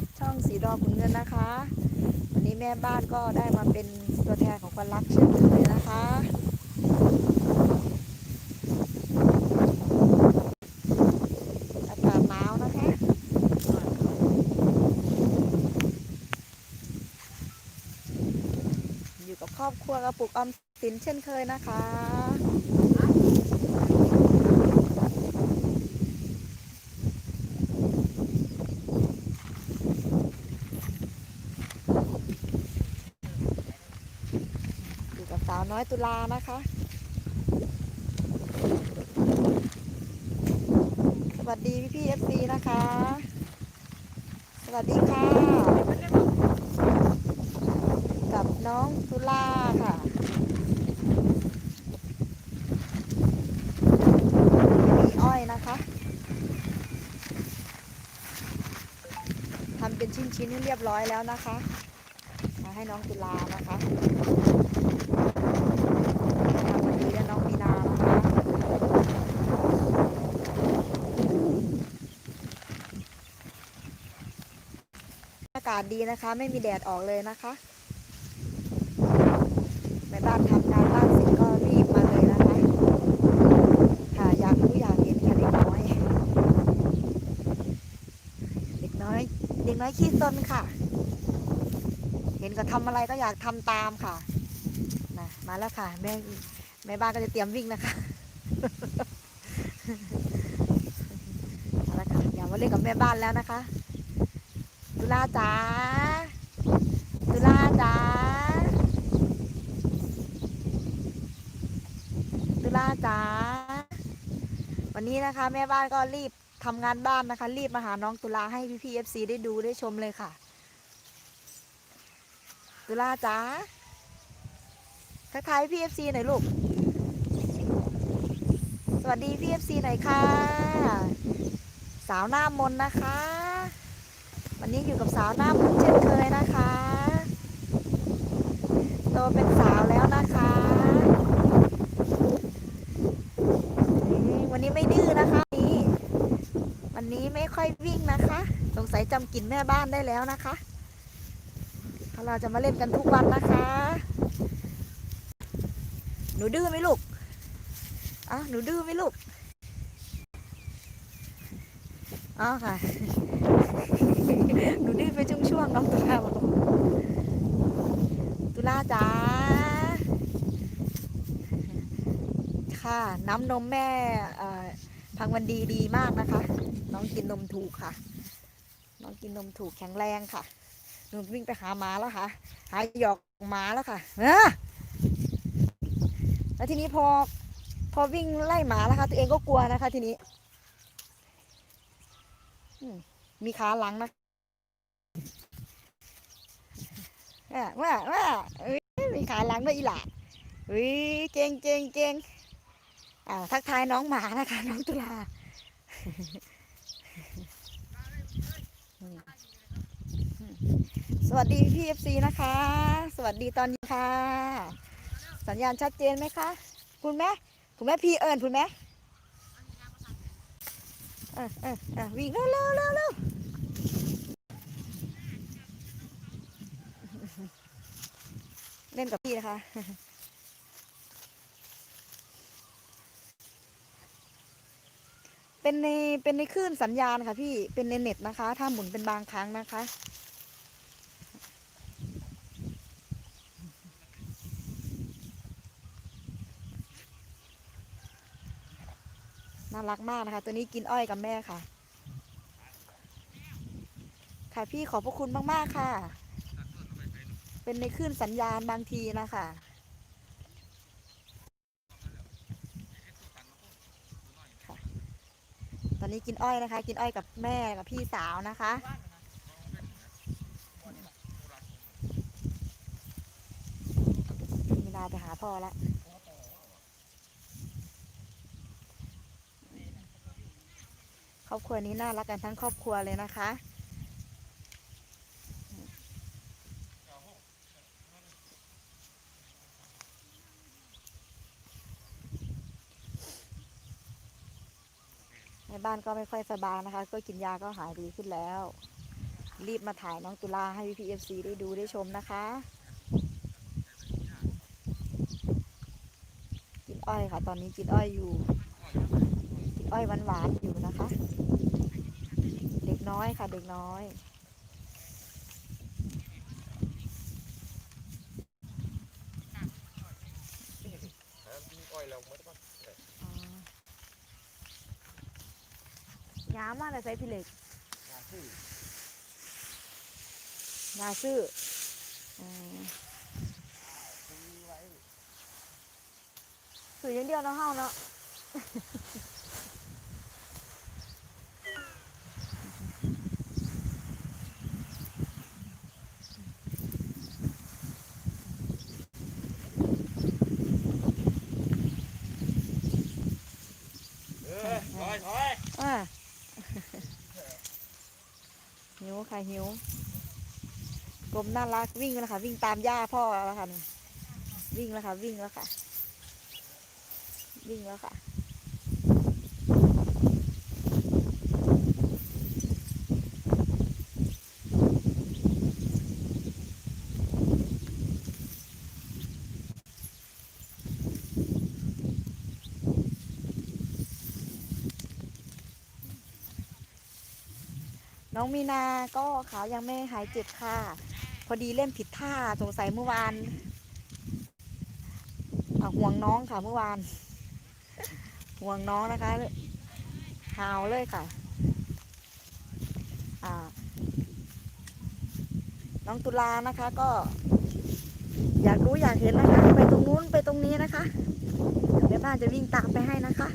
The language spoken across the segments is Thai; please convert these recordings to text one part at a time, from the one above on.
กับช่องสีดอขุนเงินนะคะ วันนี้แม่บ้านก็ได้มาเป็นตัวแทนของคนรักเช่นเคยนะคะ อากาศหนาวนะคะอยู่กับครอบครัวกระปุกออมสินเช่นเคยนะคะ อยู่กับสาวน้ อยตุลานะคะ สวัสดีพี่พี่เอฟซีนะคะ สวัสดีค่ะ กับน้องตุลาค่ะมีอ้อยนะคะทำเป็นชิ้นๆให้เรียบร้อยแล้วนะคะ มาให้น้องตุลานะคะทำวันนี้และน้องมีนานะคะ อากาศดีนะคะ ไม่มีแดดออกเลยนะคะแม่บ้านทำงานบ้านเสร็จก็รีบมาเลยนะคะ ค่ะอยากรู้อยากเห็นค่ะเด็กน้อย เด็กน้อย เด็กน้อยขี้ซนค่ะ เห็นก็ทำอะไรก็อยากทำตามค่ะนะมาแล้วค่ะ แม่แม่บ้านก็จะเตรียมวิ่งนะคะมาแล้วค่ะอย่ามาเล่นกับแม่บ้านแล้วนะคะ ตุลาจ๋าตุลาจ๋าตุลาจ๋าวันนี้นะคะ แม่บ้านก็รีบทำงานบ้านนะคะ รีบมาหาน้องตุลาให้พี่พีเอฟซีได้ดูได้ชมเลยค่ะ ตุลาจ๋าทักทายพี่เอฟซีหน่อยลูก สวัสดีพี่เอฟซีหน่อยค่ะ สาวหน้ามนนะคะ วันนี้อยู่กับสาวหน้ามนต์เช่นเคยนะคะ โตเป็นสาวแล้วนะคะวันนี้ไม่ดื้อนะคะวันนี้วันนี้ไม่ค่อยวิ่งนะคะ สงสัยจำกลิ่นแม่บ้านได้แล้วนะคะเราจะมาเล่นกันทุกวันนะคะ หนูดื้อไหมลูกอ้าวหนูดื้อไหมลูกอ้าวค่ะ หนูดื้อไปช่วงๆน้องตุลาบอกตุลาจ๋าค่ะ น้ำนมแม่พังวันดีดีมากนะคะ น้องกินนมถูกค่ะ น้องกินนมถูกแข็งแรงค่ะหนูวิ่งไปหาหมาแล้วค่ะ หาหยอกหมาแล้วค่ะเออแล้วทีนี้พอพอวิ่งไล่หมาแล้วค่ะ ตัวเองก็กลัวนะคะ ทีนี้มมีขาหลังนะ ว่าว่าว่าเอ้ยมีขาหลังด้วยอีหล่ะเฮ้ยเก่งเก่งเก่งอ่าทักทายน้องหมานะคะ น้องตุลาสวัสดีพี่เอฟซีนะคะ สวัสดีตอนนี้ค่ะ สัญญาณชัดเจนไหมคะ คุณแม่คุณแม่พี่เอิญคุณแม่เออเออเออวิ่งเร็วเร็วเร็ว เล่นกับพี่นะคะ เป็นในเป็นในคลื่นสัญญาณค่ะพี่ เป็นในเน็ตนะคะ ถ้าหมุนเป็นบางครั้งนะคะ น่ารักมากนะคะ ตัวนี้กินอ้อยกับแม่ค่ะ ค่ะพี่ขอบพระคุณมาก ๆ ค่ะ เป็นในคลื่นสัญญาณบางทีนะคะค่ะตอนนี้กินอ้อยนะคะ กินอ้อยกับแม่กับพี่สาวนะคะมีเวลาไปหาพ่อแล้วครอบครัวนี้น่ารักกันทั้งครอบครัวเลยนะคะ ในบ้านก็ไม่ค่อยสบายนะคะ ก็กินยาก็หายดีขึ้นแล้ว รีบมาถ่ายน้องตุลาให้พี่เอฟซีได้ดูได้ชมนะคะ กินอ้อยค่ะ ตอนนี้กินอ้อยอยู่ กินอ้อยหวานๆอยู่นะคะ เด็กน้อยค่ะเด็กน้อย อ้อยเราไม่ได้ อ๋อ ย้ำมากเลยใส่พี่เล็กยาซื้อยาซื้ออืมซื้อไว้สื่ออย่างเดียวเนาะเฮาเนาะ เออถอยถอย อ่า หิว ค่ะหิวกลมน่ารักวิ่งแล้วค่ะ วิ่งตามย่าพ่อแล้วค่ะ วิ่งแล้วค่ะ วิ่งแล้วค่ะ วิ่งแล้วค่ะ น้องมีนาก็ขายังไม่หายเจ็บค่ะ พอดีเล่นผิดท่าสงสัยเมื่อวานห่วงน้องค่ะเมื่อวาน ห่วงน้องนะคะหาวเลยค่ะอ่าน้องตุลานะคะก็ อยากรู้อยากเห็นนะคะ ไปตรงนู้นไปตรงนี้นะคะเดี๋ยวแม่บ้านจะวิ่งตามไปให้นะคะ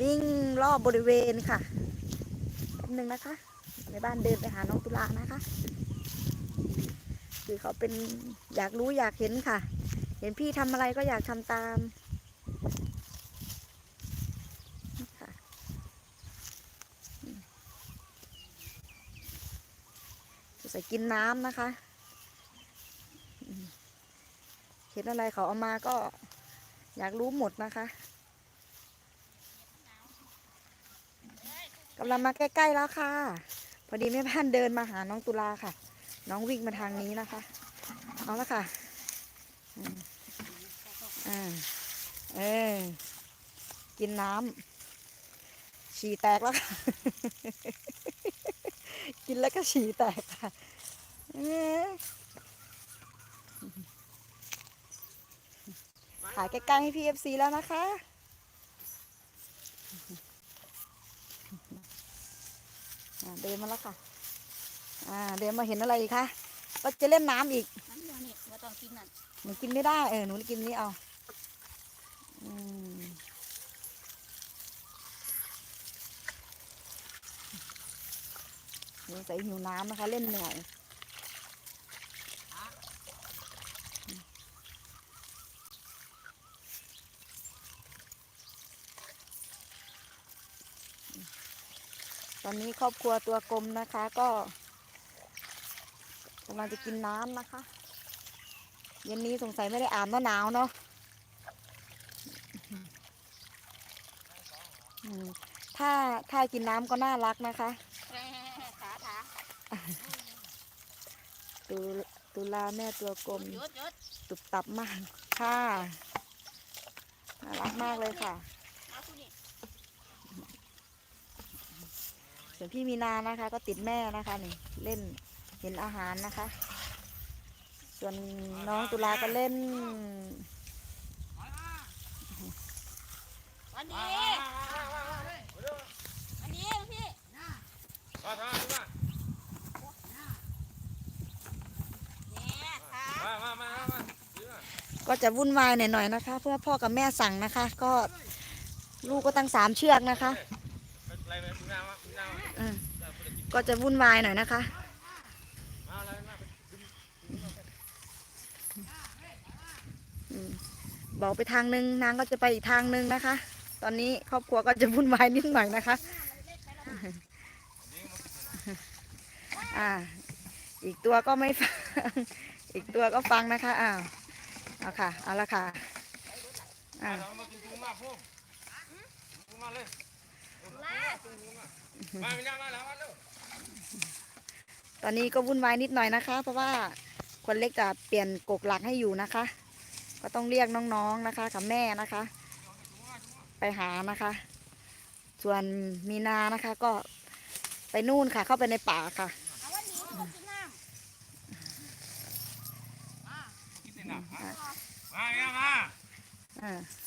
วิ่งรอบบริเวณค่ะ แป๊บนึงนะคะ ในบ้านเดินไปหาน้องตุลานะคะ คือเขาเป็นอยากรู้อยากเห็นค่ะ เห็นพี่ทำอะไรก็อยากทำตามค่ะอืมใส่กินน้ำนะคะ เห็นอะไรเขาเอามาก็อยากรู้หมดนะคะ กำลังมาใกล้ๆแล้วค่ะ พอดีแม่บ้านเดินมาหาน้องตุลาค่ะ น้องวิ่งมาทางนี้นะคะ เอาละค่ะอ่าเออกินน้ำฉี่แตกแล้วค่ะ กินแล้วก็ฉี่แตกค่ะเอ๊ะถ่ายใกล้ๆให้พี่เอฟซีแล้วนะคะ อ่าเดินมาแล้วค่ะ อ่า เดินมาเห็นอะไรอีกคะก็จะเล่นน้ำอีกน้ำเดียวนี่ว่าต้องกินนั่นหนูกินไม่ได้เออหนูกินนี้เอาอืมสงสัยหิวน้ำนะคะ เล่นเหนื่อย ตอนนี้ครอบครัวตัวกลมนะคะก็กำลังจะกินน้ำนะคะ เย็นนี้สงสัยไม่ได้อาบเนอะหนาวเนาะอืมถ้าถ้ากินน้ำก็น่ารักนะคะขาขาตุตุลาแม่ตัวกลมหยุดหยุดตุบตับมากค่ะน่ารักมากเลยค่ะ เอาคุณนี่ ส่วนพี่มีนานะคะ ก็ติดแม่นะคะนี่เล่นเห็นอาหารนะคะ ส่วนน้องตุลาก็เล่นวันนี้วันนี้พี่มาถอยมาเนี่ยขามามามามาก็จะวุ่นวายหน่อยๆนะคะ เพื่อพ่อกับแม่สั่งนะคะ ก็ลูกก็ตั้งสามเชือกนะคะ อ่าก็จะวุ่นวายหน่อยนะคะ บอกไปทางหนึ่งนางก็จะไปอีกทางหนึ่งนะคะ ตอนนี้ครอบครัวก็จะวุ่นวายนิดหน่อยนะคะอ่า อีกตัวก็ไม่ฟัง อีกตัวก็ฟังนะคะอ้าวเอาค่ะ เอาละค่ะอ่า ตอนนี้ก็วุ่นวายนิดหน่อยนะคะ เพราะว่าคนเล็กจะเปลี่ยนกกหลักให้อยู่นะคะ ก็ต้องเรียกน้องๆนะคะกับแม่นะคะ ไปหานะคะ ส่วนมีนานะคะก็ไปนู่นค่ะ เข้าไปในป่าค่ะเอา